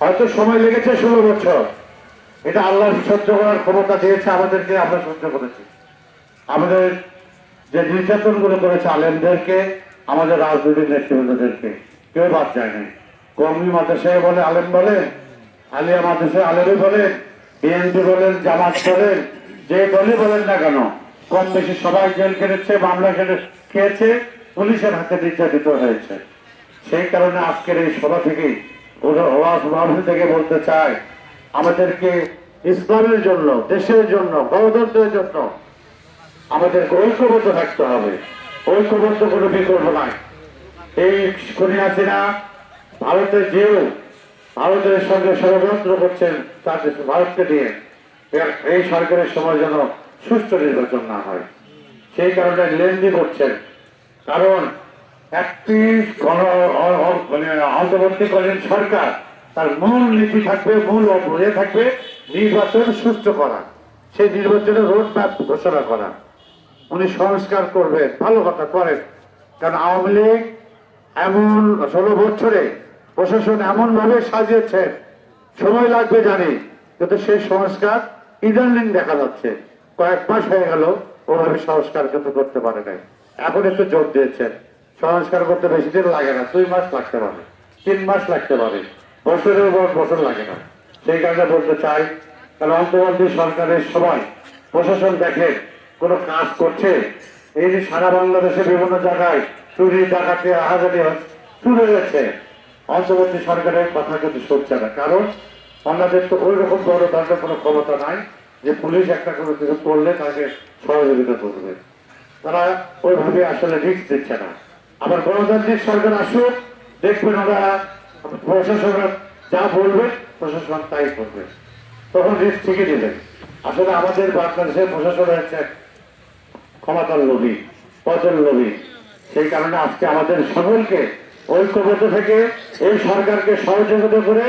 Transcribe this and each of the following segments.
হয়তো সময় লেগেছে ষোলো বছর। এটা আল্লাহ সহ্য করার ক্ষমতা দিয়েছে আমাদেরকে, আমরা সহ্য করেছি। আমাদের যে নির্যাতনগুলো করেছে আলেমদেরকে, আমাদের রাজনৈতিক নেতৃবৃন্দদেরকে, কেউ বাদ যায় নাই। কমি মাদ্রাসায় বলে আলেম বলেন, আলিয়া মাদ্রাসায় আলেমই বলেন, বিএনপি বলেন, জামাত বলেন, যে দলই বলেন না কেন কম বেশি সবাই জেল কেটেছে মামলা কেটে খেয়েছে, পুলিশের হাতে নির্যাতিত হয়েছে। সেই কারণে আজকের এই সভা থেকেই থেকে বলতে চাই আমাদেরকে ইসলামের জন্য, দেশের জন্য, গণতন্ত্রের জন্য আমাদেরকে ঐক্যবদ্ধ থাকতে হবে। ঐক্যবদ্ধ কোনো বিকল্প নাই। এই খুনি হাসিনা ভারতে যেও ভারতের সঙ্গে ষড়যন্ত্র করছেন তাদের ভারতকে নিয়ে। এই সরকারের সময় যেন সুষ্ঠু নির্বাচন না হয়। সেই কারণে লেনদি করছেন। কারণ একটি মানে সরকার। তার মূল নীতি থাকবে, মূল অপরে থাকবে নির্বাচন সুষ্ঠু করা। সেই নির্বাচনের রোড ম্যাপ ঘোষণা করা। উনি সংস্কার করবেন, ভালো কথা করেন। কারণ আওয়ামী লীগ এমন ষোলো বছরে প্রশাসন এমন ভাবে সাজিয়েছেন, সময় লাগবে জানি, কিন্তু সেই সংস্কার ইদানিং দেখা যাচ্ছে। কয়েক মাস হয়ে গেল, ওভাবে সংস্কার কিন্তু করতে পারে নাই। এখন একটু জোর দিয়েছেন। সংস্কার করতে বেশি দিন লাগে না, দুই মাস লাগতে পারে, তিন মাস লাগতে পারে, বছরের পর বছর লাগে না। সেই কারণে বলতে চাই, কারণ অন্তর্বর্তী সরকারের সময় প্রশাসন দেখে, কোনো কাজ করছে, এই যে সারা বাংলাদেশে বিভিন্ন জায়গায় চুরি, ডাকাতি আহাজারি শুরু হয়েছে। অন্তর্বর্তী সরকারের কথা কিন্তু শুনছে না, কারণ আমাদের তো ওই রকম বড় দণ্ডের কোনো ক্ষমতা নাই যে পুলিশ একটা কোনো কিছু করলে তাকে সহযোগিতা করবে। তারা ওইভাবে আসলে রিস্ক দিচ্ছে না। আবার গণতান্ত্রিক সরকার আসুক, দেখবেন ওরা প্রশাসন যা বলবে, প্রশাসন তাই করবে। তখন রিস্ক ঠিকই দিলেন আসলে আমাদের বাংলাদেশের প্রশাসন হচ্ছে ক্ষমতার লোভী পথের লোভী সেই কারণে আজকে আমাদের সকলকে ঐক্যবদ্ধ থেকে এই সরকারকে সহযোগিতা করে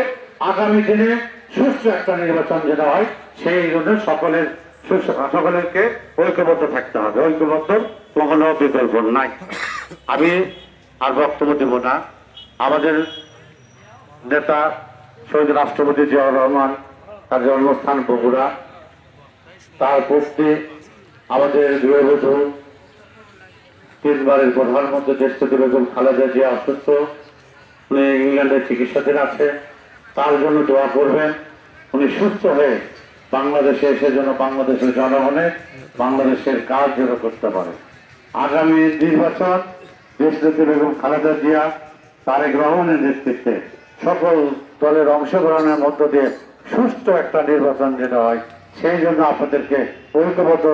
আগামী দিনে সুস্থ একটা নির্বাচন যেটা হয়, সেই জন্য সকলের সকলেরকে ঐক্যবদ্ধ থাকতে হবে। ঐক্যবদ্ধ কখনো বিকল্প নাই। আমি আর বক্তব্য দেব না। আমাদের নেতা শহীদ রাষ্ট্রপতি জিয়াউর রহমান, তার জন্মস্থান বগুড়া। তার পোস্টে আমাদের গৃহবধূ তিনবারের প্রধানমন্ত্রী দেশপতি বেগম খালেদা জিয়া অসুস্থ। উনি ইংল্যান্ডের চিকিৎসাধীন আছে। তার জন্য দোয়া করবেন। উনি সুস্থ হয়ে বাংলাদেশে এসে যেন বাংলাদেশের জনগণের বাংলাদেশের কাজ যেন করতে পারে। আগামী নির্বাচন দেশপতি বেগম খালেদা জিয়া তারেক রহমানের নেতৃত্বে সকল দলের অংশগ্রহণের মধ্য দিয়ে সুষ্ঠু একটা নির্বাচন যেটা হয়, সেই জন্য আপনাদেরকে ঐক্যবদ্ধ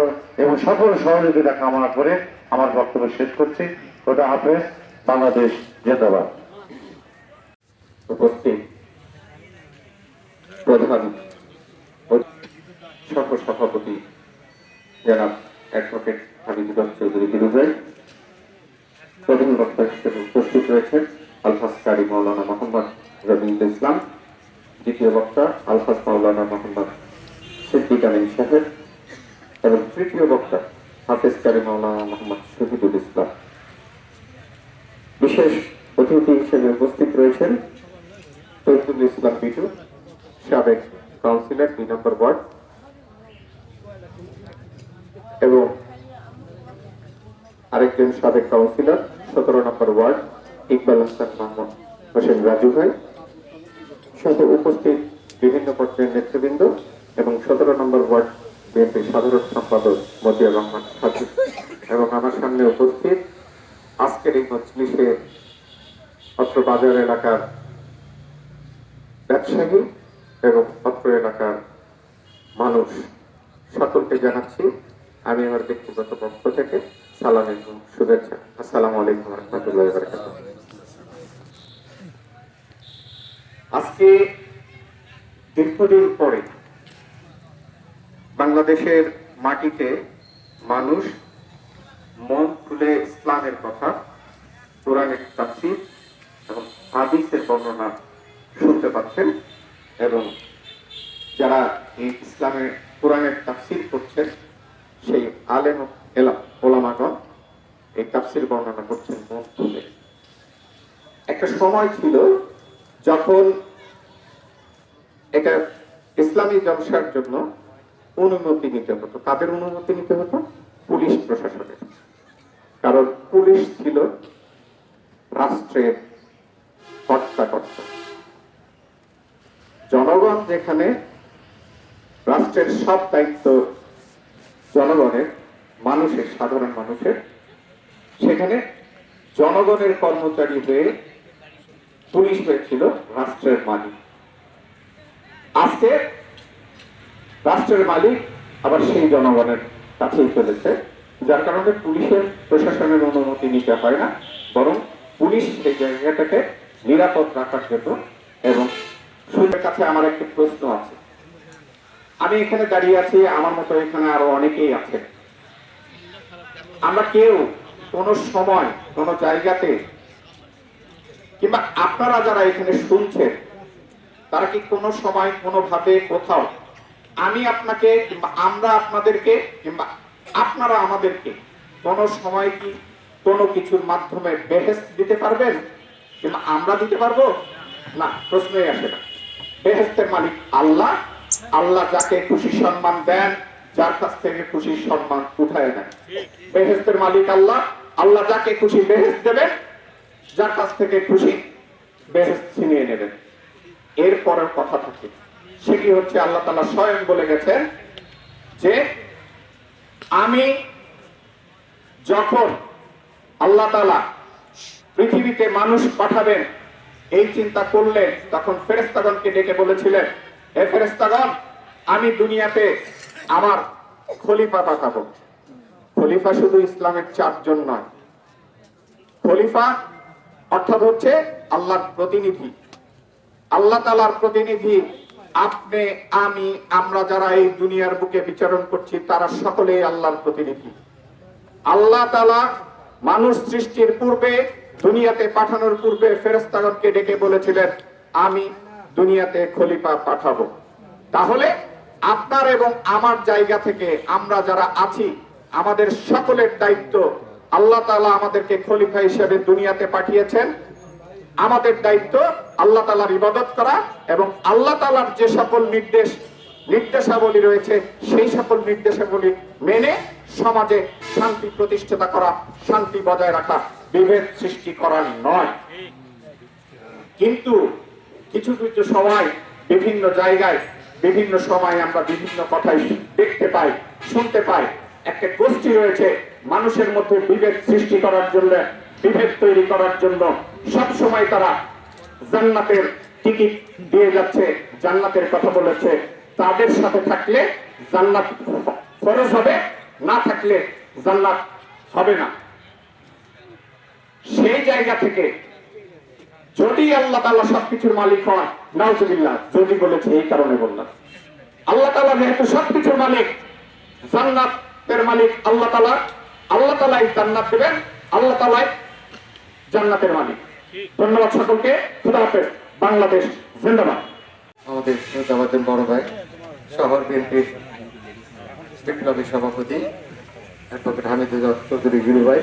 এবং সকল সহযোগিতা কামনা করে আমার বক্তব্য শেষ করছি। ওটা হাফেজ, বাংলাদেশ জিন্দাবাদ। উপস্থিত প্রধান সহ সভাপতি জনাব অ্যাডভোকেট হাবিবুর চৌধুরী বিরুভাই প্রধান বক্তা হিসেবে উপস্থিত রয়েছেন আলফাজ কারি মৌলানা মোহাম্মদ রবীন্দ্র ইসলাম, দ্বিতীয় বক্তা আলফাজ মৌলানা মোহাম্মদ সিদ্দিক আমিন সাহেব এবং তৃতীয় বক্তা হাফেজ কারি মৌলানা মোহাম্মদ শহীদুল ইসলাম। বিশেষ অতিথি হিসেবে উপস্থিত রয়েছেন তৈফুল ইসলাম বিটু সাবেক কাউন্সিলর, দুই নম্বর ওয়ার্ড, এবং আরেকজন সাবেক কাউন্সিলর সতেরো নম্বর ওয়ার্ড, ইকবাল হাসান মোহাম্মদ হোসেন রাজু ভাই। সাথে উপস্থিত বিভিন্ন পর্যায়ের নেতৃবৃন্দ এবং সতেরো নম্বর ওয়ার্ড বিএনপির সাধারণ সম্পাদক মজিয়া রহমান খাতুন এবং আমার সামনে উপস্থিত আজকের এই মজলিসে অত্র বাজার এলাকার ব্যবসায়ী এবং অত্র এলাকার মানুষ। সকলকে জানাচ্ছি, আমি আমার ব্যক্তিগত পক্ষ থেকে আজকে দীর্ঘদিন পরে বাংলাদেশের মাটিতে মানুষ মন খুলে ইসলামের কথা, কোরআনের তাফসির এবং হাদিসের বর্ণনা শুনতে পাচ্ছেন এবং যারা এই ইসলামের কোরআনের তাফসির করছেন সেই আলেম এলা- ওলামাগণ এই তাফসির বর্ণনা করছেন একটা সময় ছিল যখন এটা ইসলামী জলসার জন্য অনুমতি নিতে হতো। তাদের অনুমতি নিতে হতো? পুলিশ প্রশাসনের। কারণ পুলিশ ছিল রাষ্ট্রের কর্তা জনগণ যেখানে রাষ্ট্রের সব দায়িত্ব জনগণের মানুষের, সাধারণ মানুষের। সেখানে জনগণের কর্মচারী হয়ে পুলিশ হয়েছিল রাষ্ট্রের মালিক। আজকে রাষ্ট্রের মালিক আবার সেই জনগণের কাছেই চলেছে, যার কারণে পুলিশের, প্রশাসনের অনুমতি নিতে হয় না, বরং পুলিশ সেই জায়গাটাকে নিরাপদ রাখার জন্য এবং সুরের কাছে আমার একটি প্রশ্ন আছে। আমি এখানে দাঁড়িয়ে আছি, আমার মতো এখানে আরও অনেকেই আছে আমরা কেউ কোনো সময়, কোনো জায়গাতে, কিংবা আপনারা যারা এখানে শুনছেন, তারা কি কোনো সময়, কোনোভাবে কোথাও আমি আপনাকে কিংবা আমরা আপনাদেরকে কিংবা আপনারা আমাদেরকে কোনো সময় কি কোনো কিছুর মাধ্যমে বেহেস দিতে পারবেন? কিংবা আমরা দিতে পারব? না, প্রশ্নই আসে না। বেহেস্তের মালিক আল্লাহ। আল্লাহ যাকে খুশি সম্মান দেন যার কাছ থেকে খুশি সম্মান উঠায় নেন বেহেস্তের মালিক আল্লাহ আল্লাহ যাকে খুশি বেহেস্ত দেবেন, যার কাছ থেকে খুশি বেহেস্ত ছিনিয়ে নেবেন। এরপরের কথা থাকে সেটি হচ্ছে? আল্লাহ তালা স্বয়ং বলে গেছেন যে, আমি যখন আল্লাহ তালা পৃথিবীতে মানুষ পাঠাবেন, এই চিন্তা করলেন, তখন ফেরেস্তাগণকে ডেকে বলেছিলেন, হে ফেরেস্তাগণ আমি দুনিয়াতে আমার খলিফা পাঠাবো। খলিফা শুধু ইসলামের চারজন নয়। খলিফা অর্থাৎ হচ্ছে আল্লাহর প্রতিনিধি। আল্লাহ তালার প্রতিনিধি, আপনি, আমি, আমরা যারা এই দুনিয়ার বুকে বিচরণ করছি, তারা সকলেই আল্লাহর প্রতিনিধি। আল্লাহ তালা মানুষ সৃষ্টির পূর্বে, দুনিয়াতে পাঠানোর পূর্বে ফেরেস্তাগণকে ডেকে বলেছিলেন, আমি দুনিয়াতে খলিফা পাঠাবো। তাহলে আপনার এবং আমার জায়গা থেকে আমরা যারা আছি, আমাদের সকলের দায়িত্ব আল্লাহ তালা আমাদেরকে খলিফা হিসেবে দুনিয়াতে পাঠিয়েছেন। আমাদের দায়িত্ব আল্লাহ তালার ইবাদত করা এবং আল্লাহ তালার যে সকল নির্দেশ, নির্দেশাবলী রয়েছে, সেই সকল নির্দেশাবলী মেনে সমাজে শান্তি প্রতিষ্ঠাতা করা, শান্তি বজায় রাখা বিভেদ সৃষ্টি করার নয়। কিন্তু কিছু কিছু সময় বিভিন্ন জায়গায় বিভিন্ন সময় আমরা বিভিন্ন কথাই দেখতে পাই, শুনতে পাই। একটা গোষ্ঠী রয়েছে মানুষের মধ্যে বিভেদ সৃষ্টি করার জন্য, বিভেদ তৈরি করার জন্য। সব সময় তারা জান্নাতের টিকিট দিয়ে যাচ্ছে, জান্নাতের কথা বলেছে। তাদের সাথে থাকলে জান্নাত ফরজ হবে, না থাকলে জান্নাত হবে না। সেই জায়গা থেকে যদি আল্লাহ তাআলা সবকিছুর মালিক হন নাউজুবিল্লাহ যদি বলেছে, এই কারণে বললাম। আল্লাহ তাআলা যেহেতু সবকিছুর মালিক, জান্নাতের মালিক, আল্লাহ তাআলা, আল্লাহ তাআলাই জান্নাত দেবেন, আল্লাহ তাআলাই জান্নাতের মালিক। ধন্যবাদ সকলকে, খুদা হাফেজ, বাংলাদেশ জিন্দাবাদ। আমাদের শ্রোতাবাদের বড় ভাই, শহর বিএনপির বিপ্লবী সভাপতি অ্যাডভোকেট হামিদুল চৌধুরী গিরু ভাই।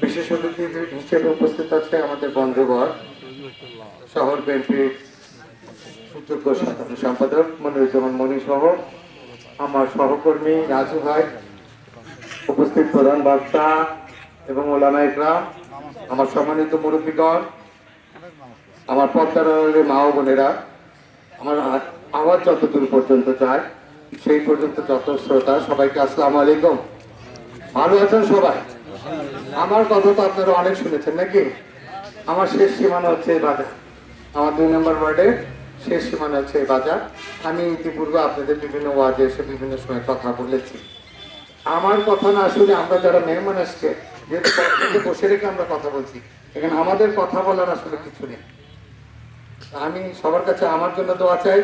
বিশেষ অতিথি হিসেবে উপস্থিত আছে আমাদের বন্ধুবর শহর বিএনপির সুযোগ্য সাধারণ সম্পাদক মনিরুজ্জামান মনি সহ আমার সহকর্মী রাজু ভাই, উপস্থিত প্রধান বক্তা এবং ওলামা আমার সম্মানিত মুরব্বীগণ, আমার পদ্মার মা বোনেরা, আমার আওয়াজ যতদূর পর্যন্ত যায়, সেই পর্যন্ত যত শ্রোতা, সবাইকে আসসালামু আলাইকুম। ভালো আছেন সবাই? আমার কথা তো আপনারা অনেক শুনেছেন নাকি? আমার শেষ সীমানা হচ্ছে বাজার। আমার দুই নম্বর ওয়ার্ডের শেষ সীমানা হচ্ছে বাজার। আমি ইতিপূর্বে আপনাদের বিভিন্ন ওয়ার্ডে এসে বিভিন্ন সময় কথা বলেছি। আমার কথা না শুনে আমরা যারা মেহমান আসছে, যেহেতু বসে রেখে আমরা কথা বলছি, এখানে আমাদের কথা বলার আসলে কিছু নেই। আমি সবার কাছে আমার জন্য দোয়া চাই।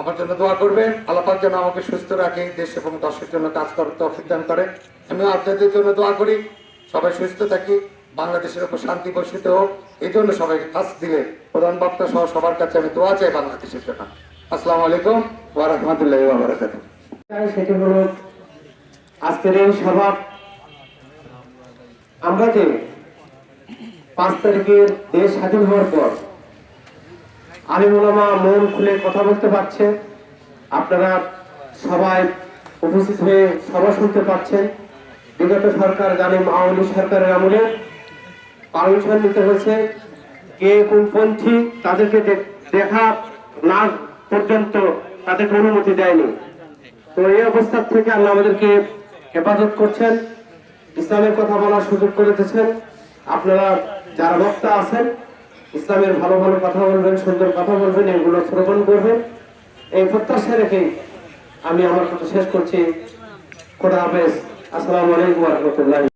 আমার জন্য দোয়া করবেন। আল্লাপাক যেন আমাকে সুস্থ রাখে, দেশ এবং দশের জন্য কাজ করার তৌফিক দান করে। আমি আপনাদের জন্য দোয়া করি। সবাই সুস্থ থাকি। বাংলাদেশের উপর শান্তি বর্ষিত হোক, এই জন্য সবাইকে কাজ দিলে প্রধান বক্তা সহ সবার কাছে আমি দোয়া চাই বাংলাদেশের জন্য। আসসালামু আলাইকুম ওয়া রাহমাতুল্লাহি ওয়া বারাকাতুহু। সেটি হলো আজকের এই সভা। আমরা যে পাঁচ তারিখের দেশ স্বাধীন হওয়ার পর আলিমুলামা মন খুলে কথা বলতে পারছে, আপনারা সবাই উপস্থিত হয়ে সভা শুনতে পাচ্ছেন। বিগত সরকার জানেন আওয়ামী সরকারের আমলে পারমিশন নিতে হয়েছে। কে কোন পন্থী তাদেরকে দেখা না পর্যন্ত তাদেরকে অনুমতি দেয়নি। তো এই অবস্থা থেকে আল্লাহ আমাদেরকে হেফাজত করছেন, ইসলামের কথা বলার সুযোগ করে দিয়েছেন। আপনারা যারা বক্তা আছেন, ইসলামের ভালো ভালো কথা বলবেন, সুন্দর কথা বলবেন, এগুলো শ্রবণ করবেন। এই প্রত্যাশা রেখেই আমি আমার কথা শেষ করছি। খোদা হাফেজ। আসসালামু আলাইকুম রহমতুল্লাহ।